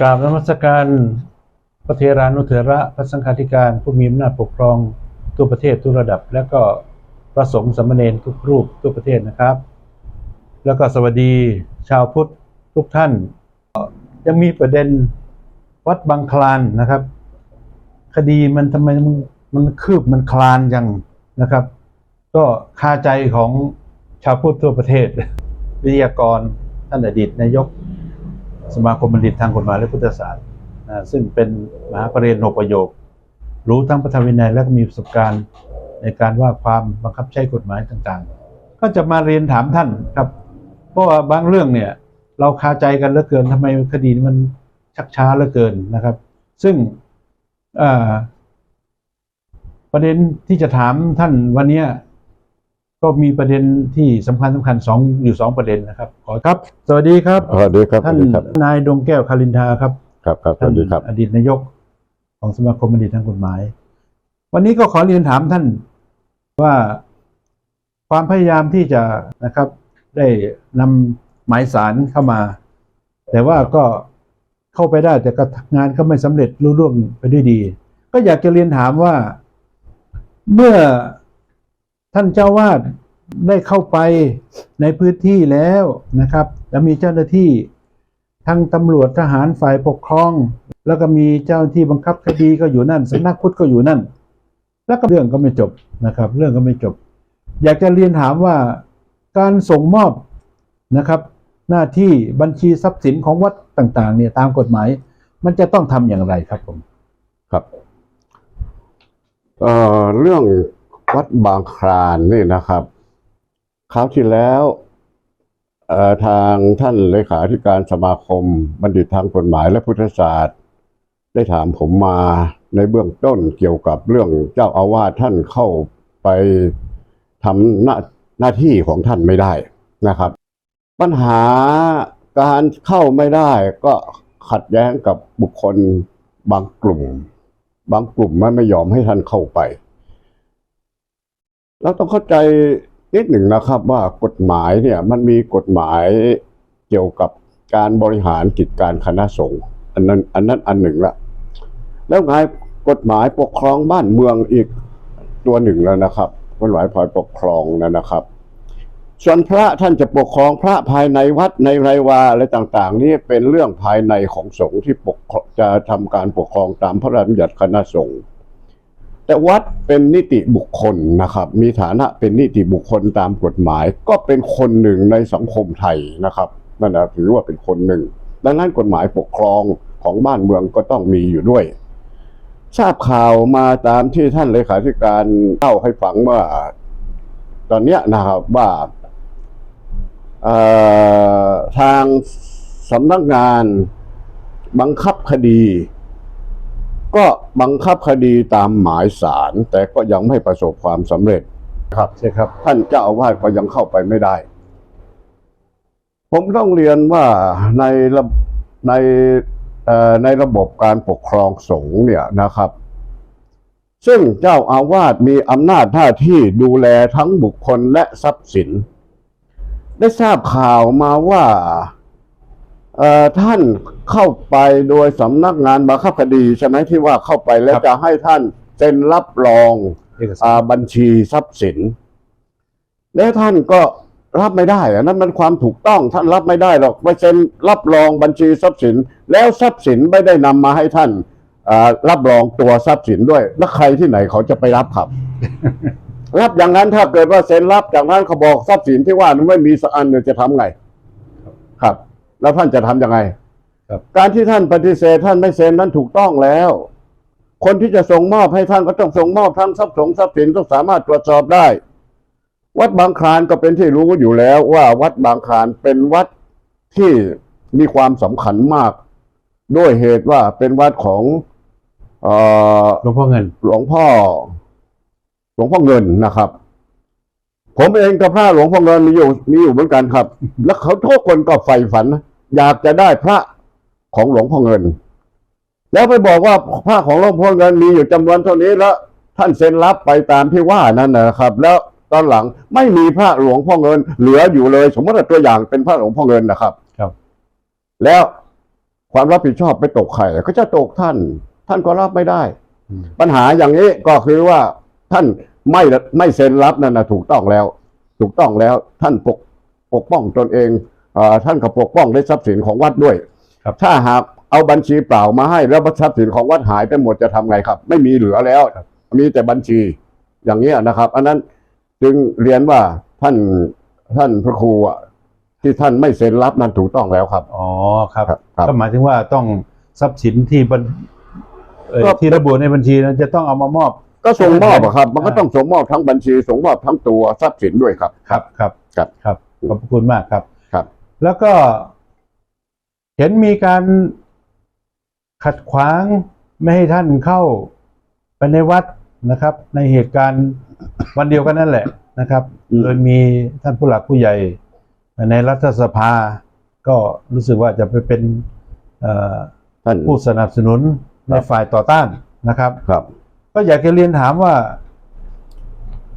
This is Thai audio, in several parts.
กราบนมัสการพระเทรานุเถระพระสังฆาธิการผู้มีอำนาจปกครองทั่วประเทศทุกระดับ และก็พระสงฆ์สามเณรทุกรูปทั่วประเทศนะครับ แล้วก็สวัสดีชาวพุทธทุกท่านยังมีประเด็นวัดบางคลานนะครับ คดีมันทำไมมันมันคืบมันคลานยังนะครับ ก็คาใจของชาวพุทธทั่วประเทศ วิทยากรท่านอดีตนายก สมาคมบัณฑิตทางกฎหมายและพุทธศาสตร์นะซึ่งเป็นมหาปรริญญาประโยค รู้ทั้งพระธรรมวินัยและก็มีประสบการณ์ในการว่าความบังคับใช้กฎหมายต่างๆ ก็จะมาเรียนถามท่านครับ เพราะว่าบางเรื่องเนี่ยเราคาใจกันเหลือเกินทำไมคดีมันชักช้าเหลือเกินนะครับ ซึ่งประเด็นที่จะถามท่านวันนี้ ก็มีประเด็นที่สำคัญสำคัญสองอยู่สองประเด็นนะครับขอครับ สวัสดีครับสวัสดีครับท่านสวัสดีครับนายดวงแก้วคารินทาครับครับครับสท่านวัสดีครับ อดีตนายกของสมาคมบัณฑิตทางกฎหมาย วันนี้ก็ขอเรียนถามท่านว่าความพยายามที่จะนะครับ ได้นำหมายสารเข้ามา แต่ว่าก็เข้าไปได้แต่ก็งานก็ไม่สำเร็จรุ่ร่วงไปด้วยดี ก็อยากจะเรียนถามว่าเมื่อ ท่านเจ้าวาดได้เข้าไปในพื้นที่แล้วนะครับแล้วมีเจ้าหน้าที่ทั้งตำรวจทหารฝ่ายปกครอง แล้วก็มีเจ้าหน้าที่บังคับคดีก็อยู่นั่นสำนักพุทธก็อยู่นั่น แล้วก็เรื่องก็ไม่จบนะครับ เรื่องก็ไม่จบ อยากจะเรียนถามว่าการส่งมอบนะครับ หน้าที่บัญชีทรัพย์สินของวัดต่าง ๆ เนี่ยตามกฎหมาย มันจะต้องทำอย่างไรครับผมครับเเรื่อง วัดบางคลานนี่นะครับคราวที่แล้วทางท่านเลขาธิการสมาคม บัณฑิตทางกฎหมายและพุทธศาสตร์ ได้ถามผมมาในเบื้องต้นเกี่ยวกับเรื่องเจ้าอาวาสท่านเข้าไปทำหน้าหน้าที่ของท่านไม่ได้นะครับ ปัญหาการเข้าไม่ได้ก็ขัดแย้งกับบุคคลบางกลุ่ม บางกลุ่มมันไม่ยอมให้ท่านเข้าไป เราต้องเข้าใจนิดหนึ่งนะครับว่ากฎหมายเนี่ยมันมีกฎหมายเกี่ยวกับการบริหารกิจการคณะสงฆ์อันนั้นอันนั้นอันหนึ่งละแล้วไงกฎหมายปกครองบ้านเมืองอีกตัวหนึ่งแล้วนะครับกฎหมายพอยปกครองนะนะครับ ส่วนพระท่านจะปกครองพระภายในวัดในไรวาอะไรต่าง ๆ นี่เป็นเรื่องภายในของสงฆ์ที่ปกจะทำการปกครองตามพระราชบัญญัติคณะสงฆ์ แต่วัดเป็นนิติบุคคลนะครับ มีฐานะเป็นนิติบุคคลตามกฎหมาย ก็เป็นคนหนึ่งในสังคมไทยนะครับนั่นนะถือว่าเป็นคนหนึ่ง ดังนั้นกฎหมายปกครองของบ้านเมืองก็ต้องมีอยู่ด้วย ทราบข่าวมาตามที่ท่านเลขาธิการเล่าให้ฟังว่าตอนนี้นะครับว่าทางสำนักงานบังคับคดี ก็บังคับคดีตามหมายสารแต่ก็ยังไม่ประสบความสำเร็จครับใช่ครับ ท่านเจ้าอาวาสก็ยังเข้าไปไม่ได้ ผมต้องเรียนว่าในระในเอ่อในระบบการปกครองสงฆ์เนี่ยนะครับ ซึ่งเจ้าอาวาสมีอำนาจหน้าที่ดูแลทั้งบุคคลและทรัพย์สิน ได้ทราบข่าวมาว่าเอ่อ ท่านเข้าไปโดยสำนักงานบังคับคดีใช่ไหมที่ว่าเข้าไปแล้วครับจะให้ท่านเซ็นรับรองเอกสารอ่าบัญชีทรัพย์สิน แล้วท่านก็รับไม่ได้อะนั่นมันความถูกต้องท่านรับไม่ได้หรอกไปเซ็นรับรองบัญชีทรัพย์สิน แล้วทรัพย์สินไม่ได้นำมาให้ท่านอ่ารับรองตัวทรัพย์สินด้วย แล้วใครที่ไหนเขาจะไปรับครับ รับอย่างนั้นถ้าเกิดว่าเซ็นรับจากนั้นเขาบอกทรัพย์สินที่ว่านั้นไม่มีสักอันเนี่ยจะทำไงครับ แล้วท่านจะทำยังไงครับการที่ท่านปฏิเสธท่านไม่เซ็นนั้นถูกต้องแล้ว คนที่จะส่งมอบให้ท่านก็ต้องส่งมอบทั้งทรัพย์สงทรัพย์สินต้องสามารถตรวจสอบได้ วัดบางคลานก็เป็นที่รู้อยู่แล้วว่าวัดบางคลานเป็นวัดที่มีความสำคัญมาก ด้วยเหตุว่าเป็นวัดของเออหลวงพ่อเงิน หลวงพ่อ หลวงพ่อเงินนะครับ ผมเองกับพระหลวงพ่อเงินมีอยู่มีอยู่เหมือนกันครับ แล้วเขาทุกคนก็ใฝ่ฝันนะอยากจะได้พระของหลวงพ่อเงิน แล้วไปบอกว่าพระของหลวงพ่อเงินมีอยู่จำนวนเท่านี้แล้ว ท่านเซ็นรับไปตามที่ว่านั่นนะครับ แล้วตอนหลังไม่มีพระหลวงพ่อเงิน เหลืออยู่เลย สมมติว่าตัวอย่างเป็นพระหลวงพ่อเงินนะครับ ครับ แล้วคความรับผิดชอบไปตกใครก็จะตกท่าน ท่านก็รับไม่ได้อืมปัญหาอย่างนี้ก็คือว่าท่าน ไม่ไม่เซ็นรับนั่นนะถูกต้องแล้ว ถูกต้องแล้วท่านปกปกป้องตนเองเออท่านก็ปกป้องได้ทรัพย์สินของวัดด้วยครับถ้าหากเอาบัญชีเปล่ามาให้แล้วทรัพย์สินของวัดหายไปหมดจะทำไงครับ ไม่มีเหลือแล้ว มีแต่บัญชีอย่างนี้ยนะครับ อันนั้นจึงเรียนว่าท่านท่านพระครูอะที่ท่านไม่เซ็นรับนั้นถูกต้องแล้วครับ อ๋อครับครับครับก็หมายถึงว่าต้องทรัพย์สินที่บัญเอ่อก็ที่ระบุในบัญชีนั้นจะต้องเอามามอบ ก็ส่งมอบอะครับ มันก็อ่าต้องส่งมอบทั้งบัญชีส่งมอบทั้งตัวทรัพย์สินด้วยครับ ครับครับครับครับขอบพระคุณมากครับครับ แล้วก็ เห็นมีการขัดขวางไม่ให้ท่านเข้าไปในวัดนะครับ ในเหตุการณ์วันเดียวกันนั่นแหละนะครับอืมโดยมีท่านผู้หลักผู้ใหญ่ ในรัฐสภา ก็รู้สึกว่าจะไปเป็นเอ่อท่านผู้สนับสนุนในฝ่ายต่อต้านนะครับครับ ก็อยากจะเรียนถามว่า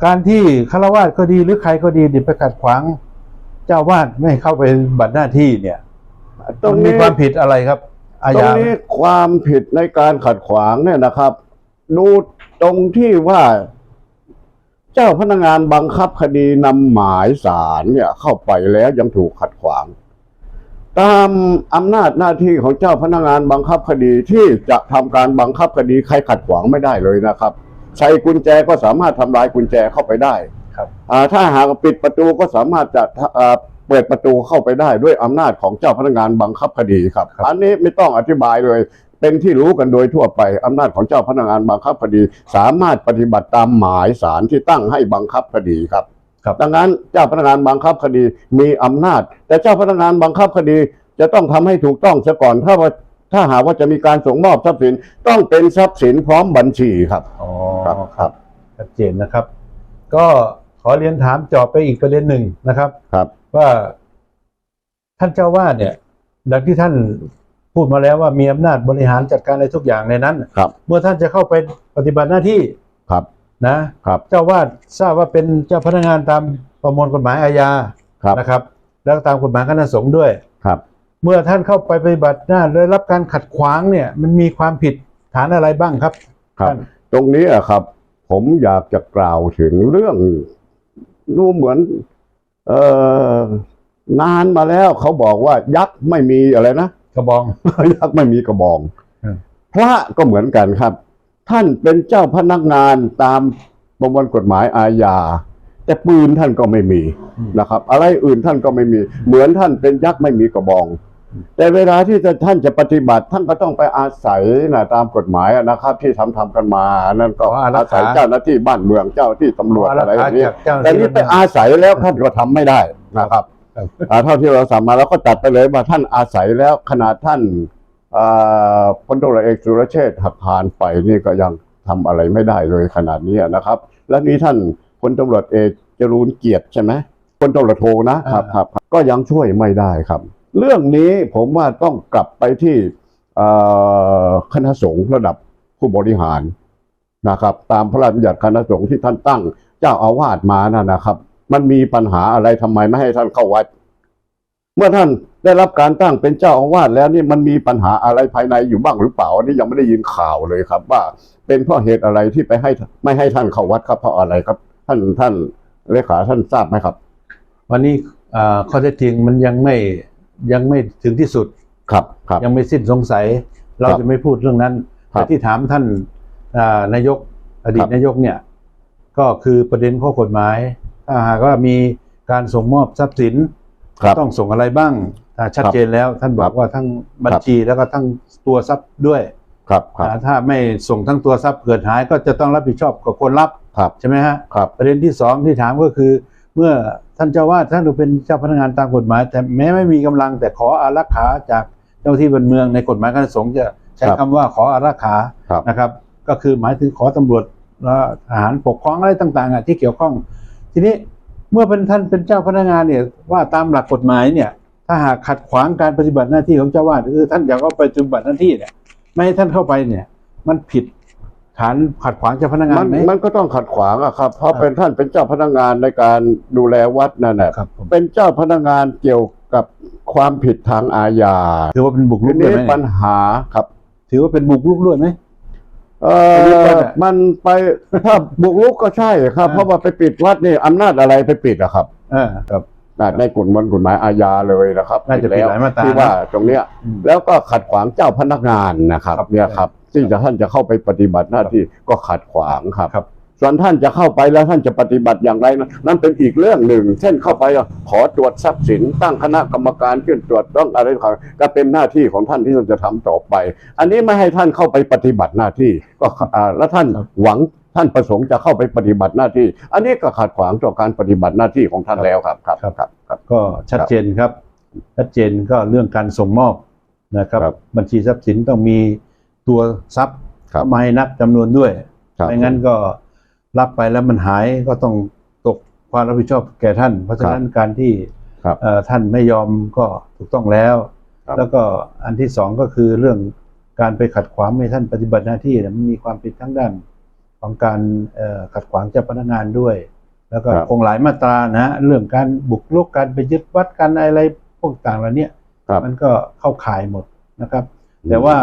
การที่ฆราวาสก็ดีหรือใครก็ดีดิไปขัดขวางเจ้าวาดไม่ให้เข้าไปบัตรหน้าที่เนี่ยตรงมันมีนี้ความผิดอะไรครับ อาตรงญานี้ความผิดในการขัดขวางเนี่ยนะครับ ดูตรงที่ว่าเจ้าพนักงานบังคับคดีนำหมายสารเนี่ยเข้าไปแล้วยังถูกขัดขวาง ตามอำนาจหน้าที่ของเจ้าพนักงานบังคับคดีที่จะทำการบังคับคดีใครขัดขวางไม่ได้เลยนะครับ ใช้กุญแจก็สามารถทำลายกุญแจเข้าไปได้ครับอ่าถ้าหากปิดประตูก็สามารถจะอ่าเปิดประตูเข้าไปได้ด้วยอำนาจของเจ้าพนักงานบังคับคดีครับ อันนี้ไม่ต้องอธิบายเลย เป็นที่รู้กันโดยทั่วไปอำนาจของเจ้าพนักงานบังคับคดี สามารถปฏิบัติตามหมายสารที่ตั้งให้บังคับคดีครับ ครับ ดังนั้นเจ้าพนักงานบังคับคดีมีอำนาจ แต่เจ้าพนักงานบังคับคดีจะต้องทำให้ถูกต้องซะก่อนถ้าว่าถ้าหากว่าจะมีการส่งมอบทรัพย์สินต้องเป็นทรัพย์สินพร้อมบัญชีครับ อ๋อครับครับ ชัดเจนนะครับ ก็ขอเรียนถามเจอบไปอีกประเด็นหนึ่งนะครับ ครับ ว่า ท่านเจ้าวาดเนี่ย ดังที่ท่านพูดมาแล้วว่ามีอำนาจบริหารจัดการอะไรทุกอย่างในนั้น ครับ เมื่อท่านจะเข้าไปปฏิบัติหน้าที่ครับ นะครับเจ้าวาดทราบว่าเป็นเจ้าพนักงานตามประมวลกฎหมายอาญาครับนะครับ แล้วก็ตามกฎหมายคณะสงฆ์ด้วยครับ เมื่อท่านเข้าไปปฏิบัติหน้าได้รับการขัดขวางเนี่ยมันมีความผิดฐานอะไรบ้างครับครับท่านตรงนี้อะครับ ผมอยากจะกล่าวถึงเรื่องดูเหมือนเอ่อนานมาแล้วเขาบอกว่ายักษ์ไม่มีอะไรนะกระบองยักษ์ไม่มีกระบองอืมพระก็เหมือนกันครับ ท่านเป็นเจ้าพนักงานตามประมวลกฎหมายอาญา แต่ปืนท่านก็ไม่มีนะครับ อะไรอื่นท่านก็ไม่มี เหมือนท่านเป็นยักษ์ไม่มีกระบอง แต่เวลาที่จะท่านจะปฏิบัติ ท่านก็ต้องไปอาศัยนะตามกฎหมายอะนะครับ ที่ทำทำกันมานั่นก็ขออารักขาอาศัยเจ้าหน้าที่บ้านเมืองเจ้าที่ตำรวจขออาอะไรรักอขาย่างนี้จากเจ้าหน้าที่แต่นี่ไปอาศัยแล้วท่านก็ทำไม่ได้นะครับครับอ่าเท่าที่เราสามมาแล้วก็ตัดไปเลยว่าท่านอาศัยแล้วขนาดท่านอ่า พลตรเอกสุรเชษฐ์หักพานไปนี่ก็ยังทำอะไรไม่ได้เลยขนาดนี้นะครับ และนี่ท่านพลตำรวจเอกจรูนเกียรติใช่ไหมพลตำรวจโทนะครับครับก็ยังช่วยไม่ได้ครับ เรื่องนี้ผมว่าต้องกลับไปที่คณะสงฆ์ระดับผู้บริหารนะครับ ตามพระราชบัญญัติคณะสงฆ์ที่ท่านตั้ง เจ้าอาวาสมานั่นนะครับ มันมีปัญหาอะไรทำไมไม่ให้ท่านเข้าวัด เมื่อท่าน ได้รับการตั้งเป็นเจ้าอาวาสแล้วนี่มันมีปัญหาอะไรภายในอยู่บ้างหรือเปล่าอันนี้ยังไม่ได้ยินข่าวเลยครับ ว่าเป็นเพราะเหตุอะไรที่ไปให้ไม่ให้ท่านเข้าวัดครับเพราะอะไรครับ ท่านท่านเลขาท่านทราบไหมครับ วันนี้อ่าข้อเท็จจริงมันยังไม่ยังไม่ถึงที่สุดครับครับยังไม่สิ้นสงสัย เราครับจะไม่พูดเรื่องนั้นครับแต่ที่ถามท่านอ่านายกอดีคตรับนายกเนี่ย ก็คือประเด็นข้อกฎหมายถ้าหากว่ามีการส่งมอบทรัพย์สินครับต้องส่งอะไรบ้างถ้า ชัดเจนแล้วท่านบอกว่าทั้งบัญชีแล้วก็ทั้งตัวทรัพย์ด้วยครับครับอ่าถ้าไม่ส่งทั้งตัวทรัพย์เกิดหายก็จะต้องรับผิดชอบกับคนรับครับใช่ไหมฮะครับประเด็นที่สองที่ถามก็คือ เมื่อท่านเจ้าวาดท่านเป็นเจ้าพนักงานตามกฎหมาย แต่แม้ไม่มีกำลังแต่ขออารักขาจากเจ้าที่บันเมืองในกฎหมายคณะสงฆ์จะใช้ครับคำว่าขออารักขาครับนะครับ ก็คือหมายถึงขอตำรวจและทหารปกครองอะไรต่างๆอะที่เกี่ยวข้อง ทีนี้เมื่อเป็นท่านเป็นเจ้าพนักงานเนี่ยว่าตามหลักกฎหมายเนี่ย ถ้าหากขัดขวางการปฏิบัติหน้าที่ของเจ้าวาดคือท่านอยากเข้าไปปฏิบัติหน้าที่เนี่ย ไม่ให้ท่านเข้าไปเนี่ย มันผิดฐานขัดขวางเจ้าพนักงามันนไหมมันก็ต้องขัดขวางอะครับ เพราะครับเป็นท่านเป็นเจ้าพนักงานในการดูแลวัดนั่นแหละครับผมเป็นเจ้าพนักงานเกี่ยวกับความผิดทางอาญาถือว่าเป็นบุกรุทีกด้วยนี้ไหมปัญหาครับ ถือว่าเป็นบุกรุกด้วยไหมเอไปยึดวัดออะมันไปถ้าบุกรุกก็ใช่ครับอ่าเพราะว่าไปปิดวัดนี่อำนาจอะไรไปปิดอะครับอ่าครับอ่า ในกฎมันกฎหมายอาญาเลยนะครับน่าจะผิดหลายมาตราที่ว่าตรงเนี้ยอืมแล้วก็ขัดขวางเจ้าพนักงานนะครับครับเนี่ยครับที่จะท่านจะเข้าไปปฏิบัติหน้าที่ก็ขัดขวางครับครับส่วนท่านจะเข้าไปแล้วท่านจะปฏิบัติอย่างไรนะนั่นเป็นอีกเรื่องหนึ่ง เช่นเข้าไปขอตรวจทรัพย์สิน ตั้งคณะกรรมการขึ้นตรวจต้องอะไรต่างๆก็เป็นหน้าที่ของท่านที่ท่านจะทำต่อไป อันนี้ไม่ให้ท่านเข้าไปปฏิบัติหน้าที่ก็อ่าแล้วท่านครับหวัง ท่านประสงค์จะเข้าไปปฏิบัติหน้าที่ อันนี้ก็ขัดขวางต่อการปฏิบัติหน้าที่ของท่านแล้วครับครับครับครับก็ชัดเจนครับ ชัดเจนก็เรื่องการส่งมอบนะครับครับบัญชีทรัพย์สินต้องมีตัวทรัพย์ครับเข้ามาให้นับจำนวนด้วยครับไม่งั้นก็รับไปแล้วมันหายก็ต้องตกความรับผิดชอบแก่ท่าน เพราะฉะนั้นการที่ครับเอ่อท่านไม่ยอมก็ถูกต้องแล้วครับแล้วก็อันที่สองก็คือเรื่องการไปขัดขวางไม่ให้ท่านปฏิบัติหน้าที่เนี่ยมันมีความผิดทั้งด้าน ของการเอ่อขัดขวางเจ้าพนักงานด้วย แล้วก็ครับคงหลายมาตรานะฮะเรื่องการบุกรุกการไปยึดวัดกันอะไรพวกต่างเหล่านี้ครับมันก็เข้าข่ายหมดนะครับ แต่ว่า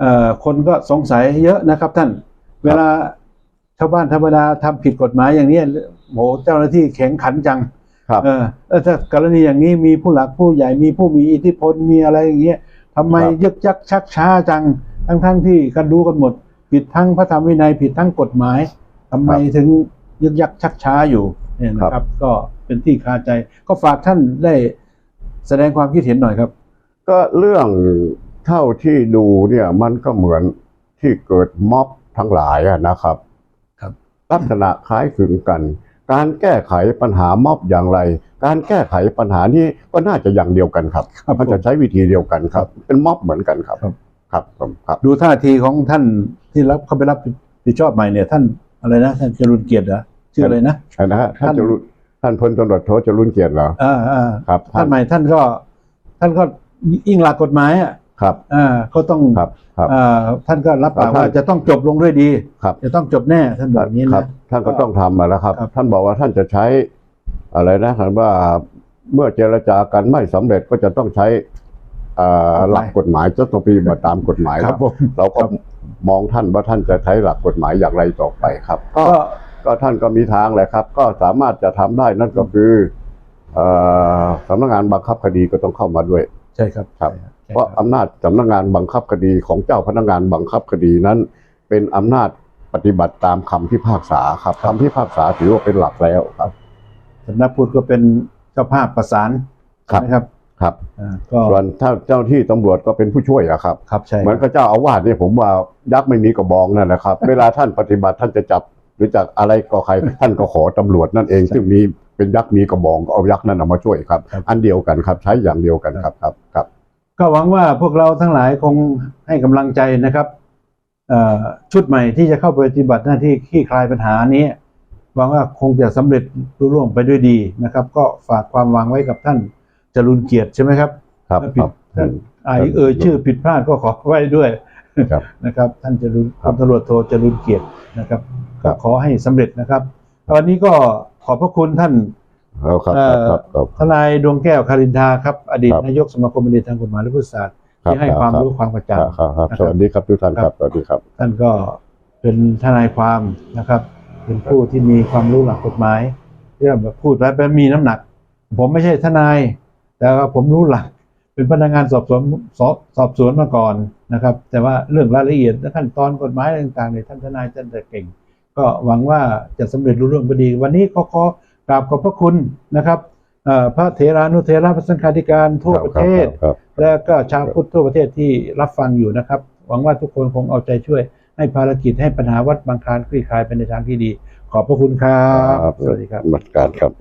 เอ่อคนก็สงสัยเยอะนะครับท่าน เวลาชาวบ้านธรรมดาทำผิดกฎหมายอย่างนี้โหเจ้าหน้าที่แข็งขันจังครับเออแล้วถ้ากรณีอย่างนี้มีผู้หลักผู้ใหญ่มีผู้มีอิทธิพลมีอะไรอย่างเงี้ยทำไมครับยึกยักชักช้าจัง ทั้งทั้งที่กันรู้กันหมด ผิดทั้งพระธรรมวินัยผิดทั้งกฎหมายทำไมถึงยึกยักชักช้าอยู่เนี่ยนะครับ ก็เป็นที่คาใจ ก็ฝากท่านได้แสดงความคิดเห็นหน่อยครับ ก็เรื่องเท่าที่ดูเนี่ยมันก็เหมือนที่เกิดม็อบทั้งหลายอะนะครับ ครับ ลักษณะคล้ายคลึงกัน การแก้ไขปัญหาม็อบอย่างไร การแก้ไขปัญหานี้ก็น่าจะอย่างเดียวกันครับครับมันจะใช้วิธีเดียวกันครับ เป็นม็อบเหมือนกันครับ ครับครับผมครับดูท่าทีของท่านที่รับเข้าไปรับผิดชอบใหม่เนี่ย ท่านอะไรนะท่านจรุนเกียรติเหรอชื่ออะไรนะนะฮะท่านท่านจะรุนท่านพลตำรวจโทจรุนเกียรติเหรออ่าอ่าครับ ท่านใหม่ท่านก็ ท่านก็อิงหลักกฎหมายอะครับอ่าก็ต้องครับครับอ่าท่านก็รับปากท่านว่าจะต้องจบลงด้วยดีครับจะต้องจบแน่ท่านบอกอย่างนี้ครันะบท่านก็ต้องทำมาแล้วครับครับ ท่านบอกว่าท่านจะใช้อะไรนะท่านว่าเมื่อเจรจากันไม่สำเร็จก็จะต้องใช้เอ่อ หลักกฎหมายจะต้องปฏิบัติตามกฎหมายครับผมเราก็ครับมองท่านว่าท่านจะใช้หลักกฎหมายอย่างไรต่อไปครับ ก็ก็ก็ท่านก็มีทางแหละครับ ก็สามารถจะทำได้นั่นก็คือเอ่อสำนักงานบังคับคดีก็ต้องเข้ามาด้วย ใช่ครับครับใช่เพราะใช่คบอำนาจสำนักงานบังคับคดีของเจ้าพนักงานบังคับคดีนั้น เป็นอำนาจปฏิบัติตามคำพิพากษาครับคำพิพากษาถือว่าเป็นหลักแล้วครับสำนักพุทธก็เป็นเจ้าภาพประสานครับนะ ครับครับอ่าก็ส่วนถ้าเจ้าที่ตำรวจก็เป็นผู้ช่วยอะครับครับใช่เหมือนกับเจ้าอาวาสเนี่ยผมว่ายักษ์ไม่มีกระบองนั่นแหละครับ เวลาท่านปฏิบัติท่านจะจับ หรือจากอะไรก็ใครท่านก็ขอตำรวจนั่นเอง ซึ่งมีเป็นยักษ์มีกระบองก็เอายักษ์นั่นเอามาช่วยครับ อันเดียวกันครับ ใช้อย่างเดียวกันครับครับครับ ก็หวังว่าพวกเราทั้งหลายคงให้กำลังใจนะครับเอ่อชุดใหม่ที่จะเข้าไปปฏิบัติหน้าที่คลี่คลายปัญหานี้หวังว่าคงจะสำเร็จรุ่ร่วงไปด้วยดีนะครับ ก็ฝากความหวังไว้กับท่าน จรุนเกียรติใช่ไหมครับครับถ้าคผิรัดบท่านไอายเอ่ยชื่อผิดพลาดก็ขอไว้ด้วยครับนะครับ ท่านจรุนพครับลตำรวจโทจรุนเกียรตินะครับครัก็บขอให้สำเร็จนะครับวันนี้ก็ขอบพระคุณท่านเอาครับเอ่ครับอครับครับทนายดวงแก้วคารินทาครับ อดีตครับนายกสมาคมบัณฑิตทางกฎหมายและพุทธศาสตร์ครับที่ให้ความรู้ความกระคจ่ารังบครับครับนะครับสวัสดีครับทุกท่านครับสวัสดีครับ ท่านก็เป็นทนายความนะครับ เป็นผู้ที่มีความรู้หลักกฎหมายเรื่องแบบพูดแล้วมีน้ำหนัก ผมไม่ใช่ทนาย แต่ว่าผมรู้หลักเป็นพนักงานสอบสวนสอบสอบสวนมาก่อนนะครับ แต่ว่าเรื่องรายละเอียดและขั้นตอนกฎหมายอะไรต่างๆเนี่ยท่านทนายท่านจะเก่ง ก็หวังว่าจะสำเร็จรุ่ร่วงไปดี วันนี้ขอขอกราบขอบพระคุณนะครับเอ่อพระเถรานุเถระพระสังฆาธิการทั่วประเทศครับและก็ชาวพุทธทั่วประเทศที่รับฟังอยู่นะครับ หวังว่าทุกคนคงเอาใจช่วย ให้ภารกิจให้ปัญหาวัดบางคลานคลี่คลายไปในทางที่ดี ขอบพระคุณครัครับบสวัสดีครับนมัสการครับ